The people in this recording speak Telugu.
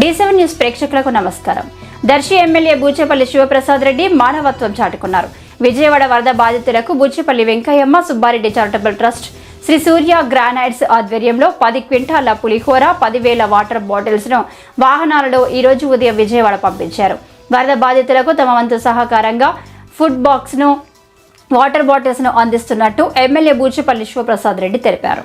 డి సెవెన్ న్యూస్ ప్రేక్షకులకు నమస్కారం. దర్శి ఎమ్మెల్యే బూచేపల్లి శివప్రసాద్ రెడ్డి మానవత్వం చాటుకున్నారు. విజయవాడ వరద బాధితులకు Buchepalli Venkayamma Subbareddy charitable trust Sri Surya granites ఆధ్వర్యంలో పది క్వింటాల పులిహోర పదివేల వాటర్ బాటిల్స్ను వాహనాలలో ఈ రోజు ఉదయం విజయవాడ పంపించారు. వరద బాధితులకు తమ వంతు సహకారంగా ఫుడ్ బాక్స్ను వాటర్ బాటిల్స్ను అందిస్తున్నట్టు ఎమ్మెల్యే బూచేపల్లి శివప్రసాద్ రెడ్డి తెలిపారు.